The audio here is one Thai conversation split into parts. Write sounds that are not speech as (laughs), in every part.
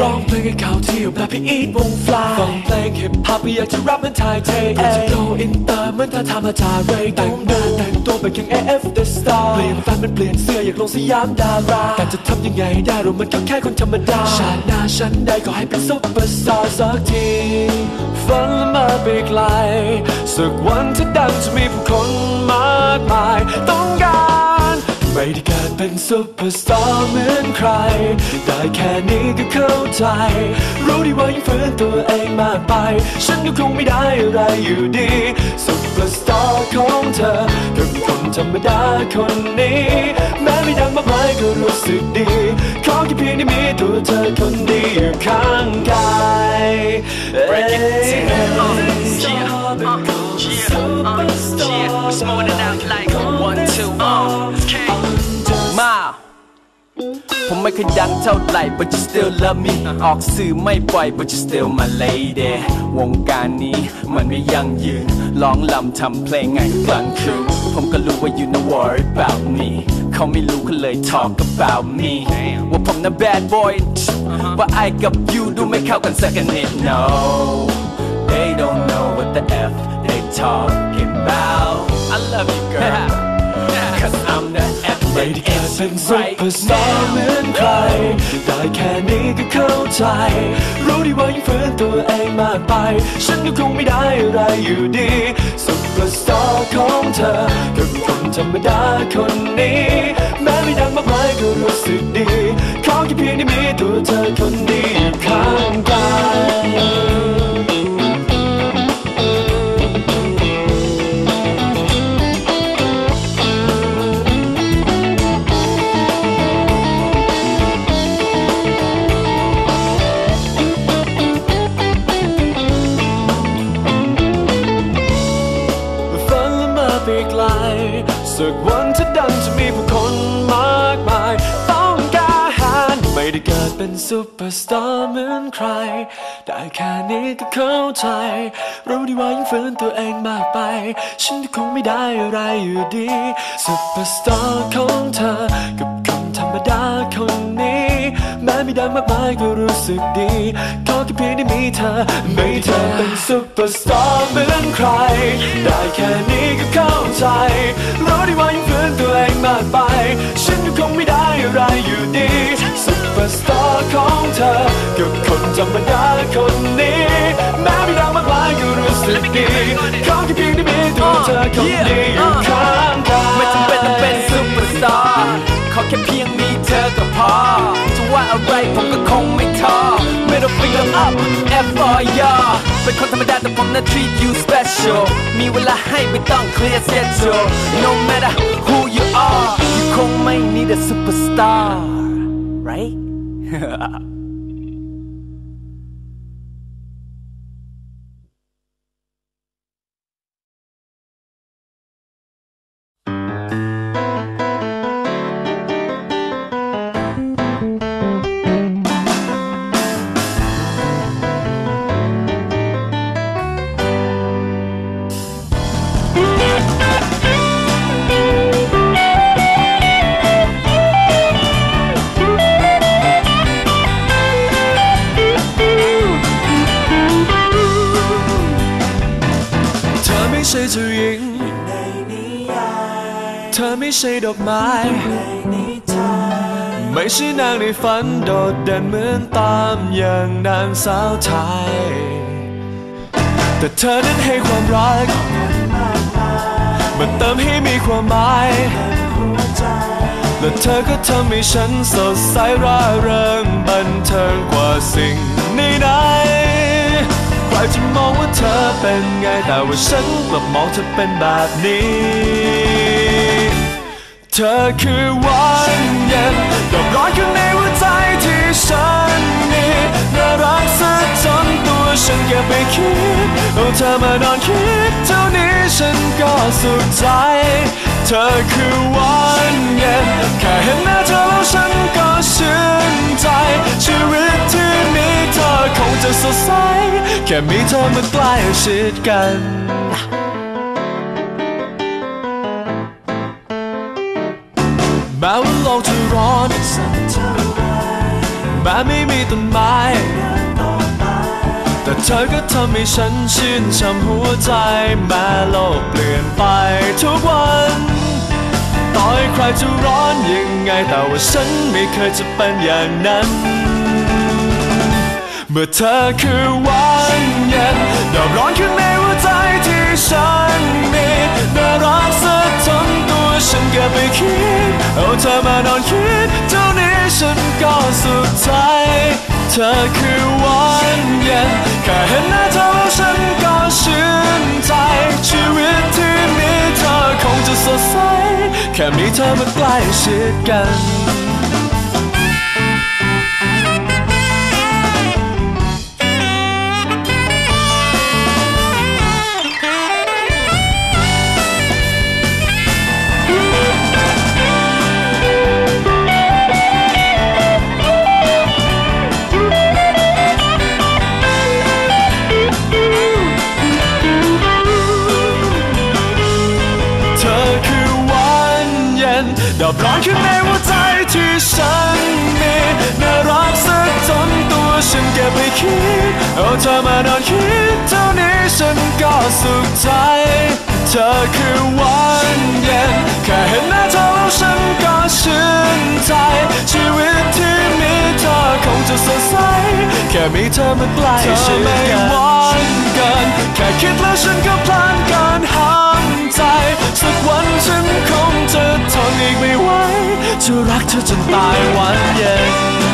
ร้องเพลงให้เขาเที่ยวแบบพี่อีทวงฟลายฟังเพลงฮิปฮอปอยากจะรับมันถ่ายเทอยากจะ go อินเตอร์เหมือนถ้าทำมาจาเรย์แต่งหน้าแต่งตัวเป็นแข่ง AF The Star เปลี่ยนแฟนมันเปลี่ยนเสื้ออยากลงสยามดาราแต่จะทำยังไงได้เรามันก็แค่คนธรรมดาชาติหน้าฉันได้ขอให้เป็นซุปเปอร์สตาร์สักทีฝันละมาไปไกลสักวันที่ดังจะมีผู้คนมากมายต้องการ ไม่ได้เกิดเป็นซุปเปอร์สตาร์เหมือนใคร ได้แค่นี้ก็เข้าใจ รู้ดีว่ายังฝืนตัวเองมากไป ฉันก็คงไม่ได้อะไรอยู่ดี อร์สตาร์ของเธอก็เป็นคนธรรมดาคนนี้ แม้ไม่ดังมากมายก็รู้สึกดี ขอแค่เพียงได้มีตัวเธอคนดีอยู่ข้างกาย Break it down. Uh, yeah, uh, yeah, uh, yeah. It's more than out like one, two, uh, okay. มาผมไม่เคยดังเท่าไหร่ but you still love me ออกสื่อไม่บ่อย but you still my lady วงการนี้มันไม่ยั่งยืนร้องลำทำเพลงไงกลางคืนผมก็รู้ว่า you know worry about me เขาไม่รู้เขาเลย talk about me ว่าผมน่ะ bad boy ว่าไอกับ you ดูไม่เข้ากันสักนิด no they don't know what the F they talking about I love you girl เกิดป็นซุปเปอร์สตาร์เหมือนใคร ได้แค่นี้ก็เข้าใจ รู้ดีว่ายังฝืนตัวเองมากไป ฉันก็คงไม่ได้อะไรอยู่ดีซุปเปอร์สตาร์ของเธอก็เป็นคนธรรมดาคนนี้ แม้ไม่ดังมากมายก็รู้สึกดี ขอแค่เพียงได้มีตัวเธอคนเไปไกลสักวันที่ดังจะมีผู้คนมากมาย ต้องการไม่ได้เกิดเป็นซุปเปอร์สตาร์เหมือนใคร ได้แค่นี้ก็เข้าใจ รู้ดีว่ายังฝืนตัวเองมากไป ฉันก็คงไม่ได้อะไรอยู่ดีซุปเปอร์สตาร์ของเธอ กับคนธรรมดาคน ม้ไม่ดังมากมายก็รู้สึกดีขอแค่เพียงได้มีเธอไม่เธอเป็นซุปเปอร์สตาร์เหมือนใคร ได้แค่นี้ก็เข้าใจรู้ดีว่ายังฝืนตัวเองมากไป ฉันก็คงไม่ได้อะไรอยู่ดีซุปเปอร์สตาร์ของเธอกับคนธรรมดาคนนี้ แม้ไม่ดังมากมายก็รู้สึกดีขอแค่เพียงได้มีตัวเธอคนเดียวอยู่ข้างกายไม่จำเป็นต้องเป็นซูเปอร์สตาร์ขอแค่เพียงมีเธอก็พอ อะไรผมก็คงไม่ท้อไม่ต้อง figure up F for y เป็นคนธรรมดาแต่ผมน่ะ treat you special มีเวลาให้ไม่ต้อง clear schedule no matter who you are you คงไม่ need a superstar right (laughs) เธอไม่ใช่ดอกไม้ ไม่ใช่นางในฝันโดดเด่นเหมือนตามอย่างนางสาวไทย แต่เธอนั้นให้ความรัก มันเติมให้มีความหมาย และเธอก็ทำให้ฉันสดใสร่าเริงบันเทิงกว่าสิ่งใดๆใครจะมองว่าเธอเป็นไงแต่ว่าฉันกลับมองเธอเป็นแบบนี้ เธอคือวันเย็นดอกร้อนข้างในหัวใจที่ฉันมีน่ารักซะจนตัวฉันเก็บไปคิดเอาเธอมานอนคิดเท่านี้ฉันก็สุขใจ เธอคือวันเย็นแค่เห็นหน้าเธอแล้วฉันก็ชื่นใจ ชีวิตที่มีเธอคงจะสดใส แค่มีเธอมาใกล้ชิดกัน แม้ว่าโลกจะร้อนแม้ไม่มีต้นไม้ แต่เธอก็ทำให้ฉันชื่นช่ำหัวใจ แม้โลกเปลี่ยนไปทุกวันต่อให้ใครจะร้อนยังไง แต่ว่าฉันไม่เคยจะเป็นอย่างนั้น เมื่อเธอคือวันเย็นดอกร้อนข้างในหัวใจที่ฉันมีน่ารักซะจนตัวฉันเก็บไปคิด เอาเธอมานอนคิดเท่านี้ฉันก็สุขใจ เธอคือวันเย็นแค่เห็นหน้าเธอแล้วฉันก็ชื่นใจ ชีวิตที่มีเธอคงจะสดใส แค่มีเธอมาใกล้ชิดกัน ที่ฉันมีน่ารักสักจนตัวฉันเก็บไปคิด เอาเธอมานอนคิดเท่านี้ฉันก็สุขใจ เธอคือวันเย็นแค่เห็นหน้าเธอแล้วฉันก็ชื่นใจ ชีวิตที่มีเธอคงจะสดใส แค่มีเธอมาใกล้ชิดกันเธอไม่หวันกันแค่คิดแล้วฉันก็พลานการหา ใจ สักวันฉันคงจะทนอีกไม่ไหวจะรักเธอจนตายวันเย็น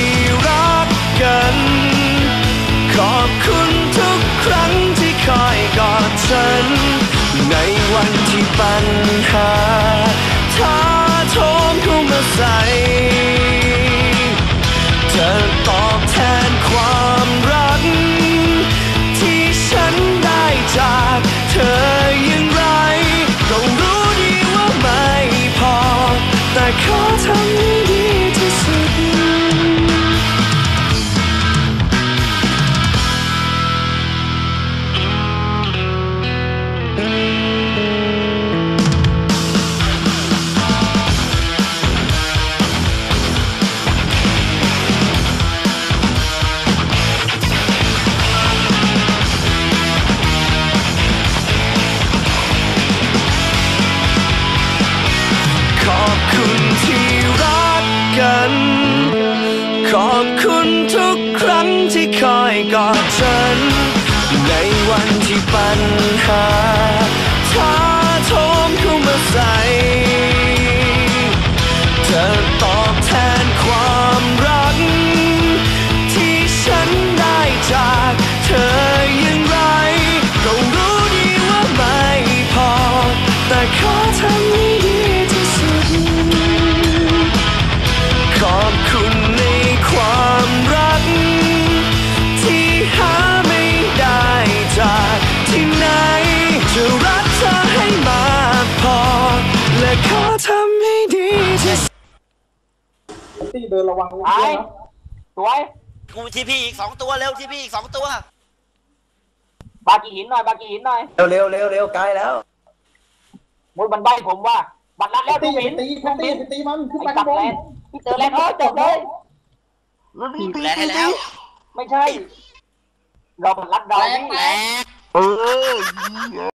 ่ ขอบคุณทุกครั้งที่คอยกอดฉัน ในวันที่ปัญหาท้าโทมเข้ามาใส่ เธอตอบแทน ในวันที่ปัญหา วังไอ้สวยกูทีพีอีกสองตัวเร็วทีพีอีกสองตัว บากีหินหน่อย บากีหินหน่อย เร็วเร็วเร็วเร็วใกล้แล้วมุดมันใบผมว่า บัตรลัดแล้วตีทุกอย่าหิไปนตีทุกตีหินไปตีมันขึ้นไอ้ไปจัข้าบงบแลนนพี่เจอแลนโอ้จบเลยแลนให้แล้ว ไม่ใช่ เราบัตรลัดเราแรงนี่แรแลงกเออ